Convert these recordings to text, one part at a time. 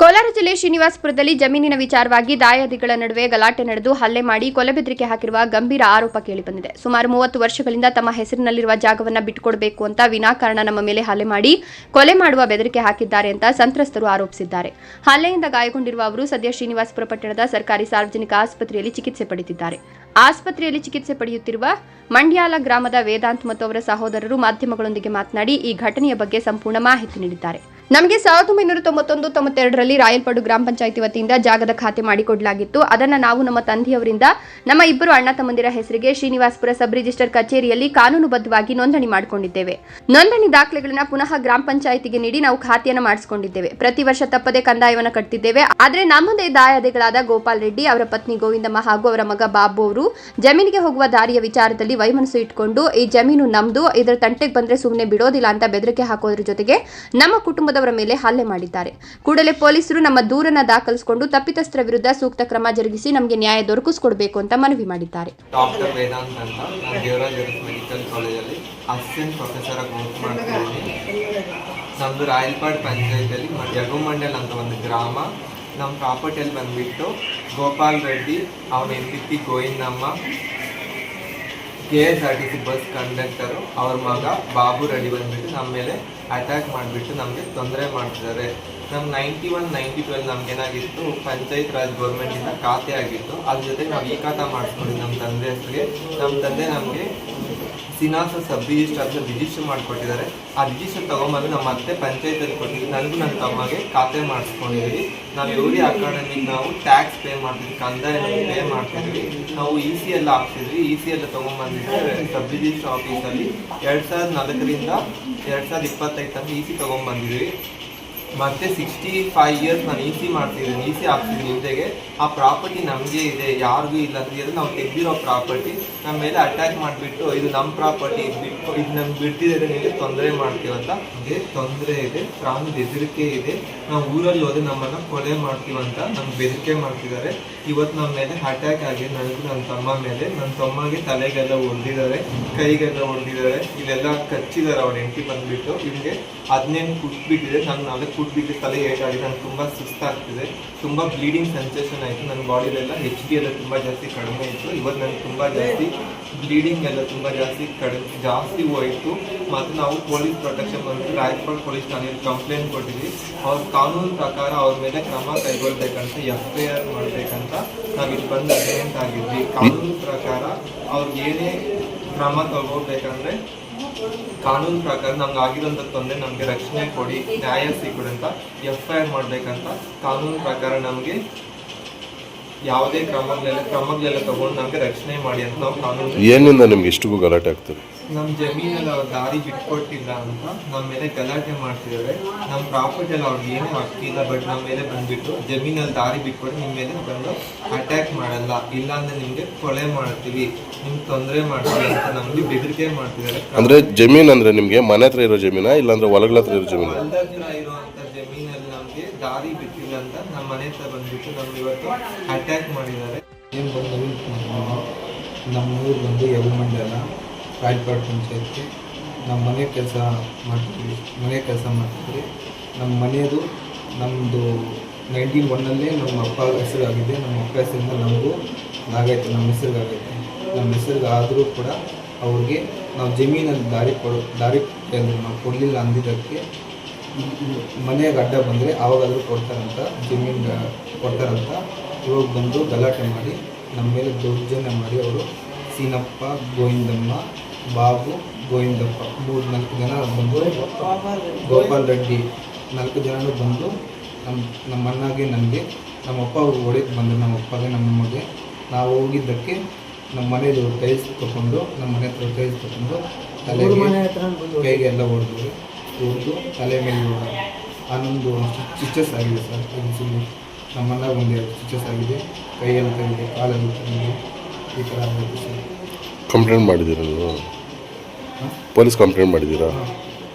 ಕೋಲಾರ ಜಿಲ್ಲೆ ಶ್ರೀನಿವಾಸಪುರದಲ್ಲಿ ಜಮೀನಿನ ವಿಚಾರವಾಗಿ ದಾಯಾದಿಗಳ ನಡುವೆ ಗಲಾಟೆ ನಡೆದು ಹಲ್ಲೆ ಮಾಡಿ ಕೊಲೆ ಬೆದರಿಕೆ ಹಾಕಿರುವ ಗಂಭೀರ ಆರೋಪ ಕೇಳಿಬಂದಿದೆ. ಸುಮಾರು ಮೂವತ್ತು ವರ್ಷಗಳಿಂದ ತಮ್ಮ ಹೆಸರಿನಲ್ಲಿರುವ ಜಾಗವನ್ನು ಬಿಟ್ಟುಕೊಡಬೇಕು ಅಂತ ವಿನಾಕಾರಣ ನಮ್ಮ ಮೇಲೆ ಹಲ್ಲೆ ಮಾಡಿ ಕೊಲೆ ಮಾಡುವ ಬೆದರಿಕೆ ಹಾಕಿದ್ದಾರೆ ಅಂತ ಸಂತ್ರಸ್ತರು ಆರೋಪಿಸಿದ್ದಾರೆ. ಹಲ್ಲೆಯಿಂದ ಗಾಯಗೊಂಡಿರುವ ಅವರು ಸದ್ಯ ಶ್ರೀನಿವಾಸಪುರ ಪಟ್ಟಣದ ಸರ್ಕಾರಿ ಸಾರ್ವಜನಿಕ ಆಸ್ಪತ್ರೆಯಲ್ಲಿ ಚಿಕಿತ್ಸೆ ಪಡೆದಿದ್ದಾರೆ. ಆಸ್ಪತ್ರೆಯಲ್ಲಿ ಚಿಕಿತ್ಸೆ ಪಡೆಯುತ್ತಿರುವ ಮಂಡ್ಯಾಲ ಗ್ರಾಮದ ವೇದಾಂತ್ ಮತ್ತು ಅವರ ಸಹೋದರರು ಮಾಧ್ಯಮಗಳೊಂದಿಗೆ ಮಾತನಾಡಿ ಈ ಘಟನೆಯ ಬಗ್ಗೆ ಸಂಪೂರ್ಣ ಮಾಹಿತಿ ನೀಡಿದ್ದಾರೆ. ನಮಗೆ ಸಾವಿರದ ಒಂಬೈನೂರ ತೊಂಬತ್ತೊಂದು, ತೊಂಬತ್ತೆರಡರಲ್ಲಿ ರಾಯಲ್ಪಡು ಗ್ರಾಮ ಪಂಚಾಯಿತಿ ವತಿಯಿಂದ ಜಾಗದ ಖಾತೆ ಮಾಡಿಕೊಡಲಾಗಿತ್ತು. ಅದನ್ನ ನಾವು ನಮ್ಮ ತಂದೆಯವರಿಂದ, ನಮ್ಮ ಇಬ್ಬರು ಅಣ್ಣ ತಮ್ಮಂದಿರ ಹೆಸರಿಗೆ ಶ್ರೀನಿವಾಸಪುರ ಸಬ್ ರಿಜಿಸ್ಟರ್ ಕಚೇರಿಯಲ್ಲಿ ಕಾನೂನುಬದ್ಧವಾಗಿ ನೋಂದಣಿ ಮಾಡಿಕೊಂಡಿದ್ದೇವೆ. ನೋಂದಣಿ ದಾಖಲೆಗಳನ್ನು ಪುನಃ ಗ್ರಾಮ ಪಂಚಾಯಿತಿಗೆ ನೀಡಿ ನಾವು ಖಾತೆಯನ್ನು ಮಾಡಿಸಿಕೊಂಡಿದ್ದೇವೆ. ಪ್ರತಿ ವರ್ಷ ತಪ್ಪದೆ ಕಂದಾಯವನ್ನು ಕಟ್ಟಿದ್ದೇವೆ ಆದರೆ ನಮ್ಮದೇ ದಾಯಾದಿಗಳಾದ ಗೋಪಾಲ್ ರೆಡ್ಡಿ, ಅವರ ಪತ್ನಿ ಗೋವಿಂದಮ್ಮ ಹಾಗೂ ಅವರ ಮಗ ಬಾಬು ಅವರು ಜಮೀನಿಗೆ ಹೋಗುವ ದಾರಿಯ ವಿಚಾರದಲ್ಲಿ ವೈಮನಸ್ಸು ಇಟ್ಕೊಂಡು, ಈ ಜಮೀನು ನಮ್ದು, ಇದರ ತಂಟೆಗೆ ಬಂದ್ರೆ ಸುಮ್ಮನೆ ಬಿಡೋದಿಲ್ಲ ಅಂತ ಬೆದರಿಕೆ ಹಾಕೋದ್ರ ಜೊತೆಗೆ ನಮ್ಮ ಕುಟುಂಬದವರ ಮೇಲೆ ಹಲ್ಲೆ ಮಾಡಿದ್ದಾರೆ. ಕೂಡಲೇ ಪೊಲೀಸರು ನಮ್ಮ ದೂರನ್ನ ದಾಖಲಿಸಿಕೊಂಡು ತಪ್ಪಿತಸ್ಥರ ವಿರುದ್ಧ ಸೂಕ್ತ ಕ್ರಮ ಜರುಗಿಸಿ ನಮಗೆ ನ್ಯಾಯ ದೊರಕಿಸಿಕೊಡಬೇಕು ಅಂತ ಮನವಿ ಮಾಡಿದ್ದಾರೆ. ಡಾಕ್ಟರ್ ಅಂತ ನಾನು ಮೆಡಿಕಲ್ ಕಾಲೇಜಲ್ಲಿ ನಮ್ಮದು ರಾಯಲ್ಪಾಡ್ ಪಂಚಾಯತಲ್ಲಿ ಜಗಮಂಡಲ್ ಅಂತ ಒಂದು ಗ್ರಾಮ. ನಮ್ಮ ಪ್ರಾಪರ್ಟಿಯಲ್ಲಿ ಬಂದುಬಿಟ್ಟು ಗೋಪಾಲ್ ರೆಡ್ಡಿ, ಅವನ ಹೆಂಡತಿ Govindamma K S R T C bus conductor, ಅವ್ರ ಮಗ ಬಾಬು ರೆಡಿ ಬಂದ್ಬಿಟ್ಟು ನಮ್ಮ ಮೇಲೆ ಅಟ್ಯಾಕ್ ಮಾಡಿಬಿಟ್ಟು ನಮಗೆ ತೊಂದರೆ ಮಾಡ್ತಿದ್ದಾರೆ. ನಮ್ಮ ನೈಂಟಿ ಒನ್ ನೈಂಟಿ ಟ್ವೆಲ್ ನಮ್ಗೆ ಏನಾಗಿತ್ತು, ಪಂಚಾಯತ್ ರಾಜ್ ಗೌರ್ಮೆಂಟಿಂದ ಖಾತೆ ಆಗಿತ್ತು. ಅದ್ರ ಜೊತೆ ನಾವು ಈ ಖಾತಾ ಮಾಡಿಸ್ಕೊಂಡಿದ್ದು ನಮ್ಮ ತಂದೆ ಹೆಸರಿಗೆ ನಮ್ಮ ತಂದೆ ನಮಗೆ ಸಿನಾಸ ಸಬ್ ರಿಜಿಸ್ಟರ್ ಅಂತ ರಿಜಿಸ್ಟರ್ ಮಾಡಿಕೊಟ್ಟಿದ್ದಾರೆ. ಆ ರಿಜಿಸ್ಟರ್ ತೊಗೊಂಬಂದು ನಮ್ಮ ಅತ್ತೆ ಪಂಚಾಯತಲ್ಲಿ ಕೊಟ್ಟಿದ್ವಿ ನನಗೂ ನನ್ನ ತಮ್ಮಗೆ ಖಾತೆ ಮಾಡಿಸ್ಕೊಂಡಿದ್ದೀವಿ. ನಾವು ಯೋಗಿ ಅಕಾಡೆಮಿಗೆ ನಾವು ಟ್ಯಾಕ್ಸ್ ಪೇ ಮಾಡ್ತೀವಿ. ಕಂದಾಯ ಪೇ ಮಾಡ್ತಿದ್ವಿ ನಾವು ಇ ಸಿ ಎಲ್ಲ ಹಾಕ್ತಿದ್ವಿ ಇ ಸಿ ಎಲ್ಲ ತೊಗೊಂಬಂದಿದ್ದೆ ಸಬ್ ರಿಜಿಸ್ಟರ್ ಆಫೀಸಲ್ಲಿ ಎರಡು ಸಾವಿರದ ನಾಲ್ಕರಿಂದ ಎರಡು ಸಾವಿರದ ಇಪ್ಪತ್ತೈದು ತನಕ ಇ ಸಿ ತೊಗೊಂಬಂದಿದ್ವಿ ಮತ್ತೆ ಸಿಕ್ಸ್ಟಿ ಫೈವ್ ಇಯರ್ಸ್ ನಾನು ಇ ಸಿ ಮಾಡ್ತಿದ್ದೀನಿ ಇ ಸಿ ಹಾಕ್ತಿದ್ದೀನಿ ಆ ಪ್ರಾಪರ್ಟಿ ನಮಗೆ ಇದೆ, ಯಾರಿಗೂ ಇಲ್ಲ ಅಂತ ನಾವು ತೆಗ್ದಿರೋ ಪ್ರಾಪರ್ಟಿ ನಮ್ಮ ಮೇಲೆ ಅಟ್ಯಾಕ್ ಮಾಡಿಬಿಟ್ಟು ಇದು ನಮ್ಮ ಪ್ರಾಪರ್ಟಿ ಬಿಟ್ಟು ಇದು ನಮ್ಗೆ ಬಿಡ್ತಿದ್ರೆ ನಿಮಗೆ ತೊಂದರೆ ಮಾಡ್ತೀವಂತ ನಮಗೆ ತೊಂದರೆ ಇದೆ, ಪ್ರಾಣದ ಬೆದರಿಕೆ ಇದೆ. ನಾವು ಊರಲ್ಲಿ ಹೋದ್ರೆ ನಮ್ಮನ್ನು ಕೊಲೆ ಮಾಡ್ತೀವಂತ ನಮ್ಗೆ ಬೆದರಿಕೆ ಮಾಡ್ತಿದ್ದಾರೆ. ಇವತ್ತು ನಮ್ಮ ಮೇಲೆ ಅಟ್ಯಾಕ್ ಆಗಿ ನನಗೂ ನನ್ನ ತಮ್ಮ ಮೇಲೆ. ನನ್ನ ತಮ್ಮಗೆ ತಲೆಗೆಲ್ಲ ಹೊಡೆದಿದ್ದಾರೆ ಕೈಗೆಲ್ಲ ಹೊಡೆದಿದ್ದಾರೆ ಇಲ್ಲೆಲ್ಲ ಕಚ್ಚಿದ್ದಾರೆ ಅವ್ರ, ಹೆಂಡತಿ ಬಂದ್ಬಿಟ್ಟು. ಇವ್ನಿಗೆ ಹದಿನೆಂಟು ಕುಟ್ಬಿಟ್ಟಿದೆ. ನಾನು ನಾಲ್ಕು ಕುಟ್ಬಿಟ್ಟು ತಲೆ ಏಟಾಗಿದೆ ನನಗೆ ತುಂಬ ಸುಸ್ತಾಗ್ತಿದೆ. ತುಂಬ ಬ್ಲೀಡಿಂಗ್ ಸೆನ್ಸೇಷನ್ ಆಯಿತು. ನನ್ನ ಬಾಡಿಲೆಲ್ಲ ಹೆಚ್ ಬಿ ಎಲ್ಲ ತುಂಬ ಜಾಸ್ತಿ ಕಡಿಮೆ ಇತ್ತು. ಇವತ್ತು ನನಗೆ ತುಂಬ ಜಾಸ್ತಿ ಬ್ಲೀಡಿಂಗ್ ಎಲ್ಲ ತುಂಬ ಜಾಸ್ತಿ ಕಡಿಮೆ, ಜಾಸ್ತಿ ಹೋಯಿತು. ಮತ್ತು ನಾವು ಪೊಲೀಸ್ ಪ್ರೊಟೆಕ್ಷನ್ ಬಂದು ರಾಯಚೂರು ಪೊಲೀಸ್ ಠಾಣೆಯಲ್ಲಿ ಕಂಪ್ಲೇಂಟ್ ಕೊಟ್ಟಿದ್ವಿ. ಅವ್ರ ಕಾನೂನು ಪ್ರಕಾರ ಅವ್ರ ಮೇಲೆ ಕ್ರಮ ಕೈಗೊಳ್ಬೇಕಂತ ಎಫ್ ಐ ಆರ್ ಮಾಡಬೇಕಂತ ನಾವು ಇಲ್ಲಿ ಬಂದು ಅಗ್ರಿಮೆಂಟ್ ಆಗಿದ್ವಿ. ಕಾನೂನು ಪ್ರಕಾರ ಅವ್ರಿಗೆ ಏನೇ ಕ್ರಮ ತಗೋಬೇಕಂದ್ರೆ ಕಾನೂನು ಪ್ರಕಾರ ನಮ್ಗೆ ಆಗಿರೋಂಥ ತೊಂದರೆ ನಮಗೆ ರಕ್ಷಣೆ ಕೊಡಿ, ನ್ಯಾಯ ಸಿಕ್ಕೊಡಿ ಅಂತ ಎಫ್ ಐ ಆರ್ ಮಾಡಬೇಕಂತ ಕಾನೂನು ಪ್ರಕಾರ ನಮಗೆ ಯಾವುದೇ ಕ್ರಮಗಳೆಲ್ಲ ಕ್ರಮಗಳೆಲ್ಲ ತಗೊಂಡು ನಮಗೆ ರಕ್ಷಣೆ ಮಾಡಿ ಅಂತ ನಾವು ಕಾನೂನು ಏನಿಂದ ನಿಮ್ಗೆ ಇಷ್ಟಿಗೂ ಗಲಾಟೆ ಆಗ್ತದೆ? ನಮ್ಮ ಜಮೀನಲ್ಲಿ ಅವ್ರು ದಾರಿ ಬಿಟ್ಕೊಟ್ಟಿಲ್ಲ ಅಂತ ನಮ್ಮ ಮೇಲೆ ಗಲಾಟೆ ಮಾಡ್ತಿದ್ದಾರೆ ನಮ್ಮ ಪ್ರಾಪರ್ಟಿ ಅಲ್ಲಿ ಅವ್ರಿಗೆ ಏನೂ ಆಗ್ತಿಲ್ಲ ಬಟ್ ನಮ್ಮ ಮೇಲೆ ಬಂದ್ಬಿಟ್ಟು ಜಮೀನಲ್ಲಿ ದಾರಿ ಬಿಟ್ಕೊಟ್ಟು ನಿಮ್ಮ ಮೇಲೆ ಬಂದು ಅಟ್ಯಾಕ್ ಮಾಡಲ್ಲ. ಇಲ್ಲ ಅಂದ್ರೆ ನಿಮಗೆ ಕೊಳೆ ಮಾಡ್ತೀವಿ. ನಿಮ್ಗೆ ತೊಂದರೆ ಮಾಡ್ತೀವಿ ಅಂತ ನಮಗೆ ಬೆದರಿಕೆ ಮಾಡ್ತಿದ್ದಾರೆ ಅಂದ್ರೆ ಜಮೀನ್ ಅಂದ್ರೆ ನಿಮ್ಗೆ ಮನೆ ಹತ್ರ ಇರೋ ಜಮೀನ ಇಲ್ಲಾಂದ್ರೆ ಹೊಲಗಳ ಹತ್ರ ಇರೋ ಜಮೀನ? ಹೊಲ್ದ ಹತ್ರ ಇರುವಂತ ಜಮೀನಲ್ಲಿ ನಮಗೆ ದಾರಿ ಬಿಟ್ಟಿಲ್ಲ ಅಂತ ನಮ್ಮ ಮನೆ ಹತ್ರ ಬಂದ್ಬಿಟ್ಟು ನಮ್ಗೆ ಇವತ್ತು ಅಟ್ಯಾಕ್ ಮಾಡಿದ್ದಾರೆ. ನಮ್ಮ ಊರು ಬಂದು ಯಲಮಂಡಲ ರಾಯಪಾಡ್ ಪಂಚಾಯತ್ಗೆ ನಮ್ಮ ಮನೆ ಕೆಲಸ ಮಾಡ್ತಿದ್ವಿ ಮನೆ ಕೆಲಸ ಮಾಡ್ತಿದ್ವಿ ನಮ್ಮ ಮನೆಯದು ನಮ್ಮದು ನೈನ್ಟೀನ್ ಒನ್ನಲ್ಲೇ ನಮ್ಮ ಅಪ್ಪ ಹೆಸರಾಗಿದೆ. ನಮ್ಮ ಅಪ್ಪ ಹೆಸರಿಂದ ನಮಗೂ ಆಗೈತೆ ನಮ್ಮ ಹೆಸರಿಗಾಗೈತೆ. ನಮ್ಮ ಹೆಸರಿಗೆ ಆದರೂ ಕೂಡ ಅವ್ರಿಗೆ ನಾವು ಜಮೀನಲ್ಲಿ ದಾರಿ ಕೊಡೋ, ದಾರಿ ನಾವು ಕೊಡಲಿಲ್ಲ ಅಂದಿದ್ದಕ್ಕೆ ಮನೆಗೆ ಅಡ್ಡ ಬಂದರೆ ಆವಾಗಾದರೂ ಕೊಡ್ತಾರಂತ, ಜಮೀನು ಕೊಡ್ತಾರಂತ ಇವಾಗ ಬಂದು ಗಲಾಟೆ ಮಾಡಿ ನಮ್ಮ ಮೇಲೆ ದೌರ್ಜನ್ಯ ಮಾಡಿ ಅವರು ಸೀನಪ್ಪ, ಗೋವಿಂದಮ್ಮ ಬಾಬು ಗೋವಿಂದಪ್ಪ ಮೂರು ನಾಲ್ಕು ಜನ ಬಂದು ಗೋಪಾಲ್ ರೆಡ್ಡಿ ನಾಲ್ಕು ಜನನೂ ಬಂದು ನಮ್ಮ ನಮ್ಮ ಅಣ್ಣಗೆ ನನಗೆ ನಮ್ಮಪ್ಪ ಅವ್ರು ಹೊಡೆಯಕ್ಕೆ ಬಂದರು ನಮ್ಮಪ್ಪಗೆ ನಮ್ಮಮ್ಮಗೆ ನಾವು ಹೋಗಿದ್ದಕ್ಕೆ ನಮ್ಮ ಮನೇಲಿ ಟೈಲ್ಸ್ ತಗೊಂಡು ನಮ್ಮ ಮನೆ ಹತ್ರ ಟೈಲ್ಸ್ ತಗೊಂಡು ತಲೆಗೆ ಕೈಗೆ ಎಲ್ಲ ಹೊಡೆದ್ರು ಹೊಡೆದು ತಲೆ ಮೇಲೆ ಹೊಡೆದ್ರು. ಹನ್ನೊಂದು ಸ್ಟಿಚಸ್ ಆಗಿದೆ ಸರ್ ಇದು ನಮ್ಮ ಅಣ್ಣ ಒಂದು ಎರಡು ಸ್ಟಿಚಸ್ ಆಗಿದೆ ಕೈಯಲ್ಲಿ ತೆಗಿದೆ ಕಾಲಲ್ಲಿ ತೆಗಿದೆ ಈ ಥರ ಆಗಿದೆ ಸರ್. ಕಂಪ್ಲೇಂಟ್ ಮಾಡಿದ್ದೀರಾ ನೀವು? ಪೊಲೀಸ್ ಕಂಪ್ಲೇಂಟ್ ಮಾಡಿದ್ದೀರಾ?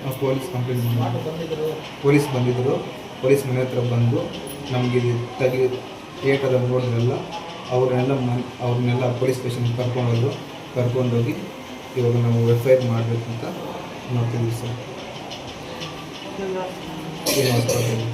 ನಾವು ಪೊಲೀಸ್ ಕಂಪ್ಲೇಂಟ್ ಮಾಡಿದ್ರು ಪೊಲೀಸ್ ಬಂದಿದ್ದರು ಪೊಲೀಸ್ ಮನೆ ಹತ್ರ ಬಂದು ನಮಗೆ ತಗಿ ಥಿಯೇಟರ್ ನೋಡಿದ್ರೆಲ್ಲ ಅವ್ರನ್ನೆಲ್ಲ ಮನ್ ಅವ್ರನ್ನೆಲ್ಲ ಪೊಲೀಸ್ ಸ್ಟೇಷನ್ಗೆ ಕರ್ಕೊಂಡೋದ್ರು ಕರ್ಕೊಂಡೋಗಿ ಇವಾಗ ನಾವು ಎಫ್ ಐ ಆರ್ ಮಾಡಬೇಕಂತ ನೋಡ್ತಿದ್ದೀವಿ ಸರ್. ಏನು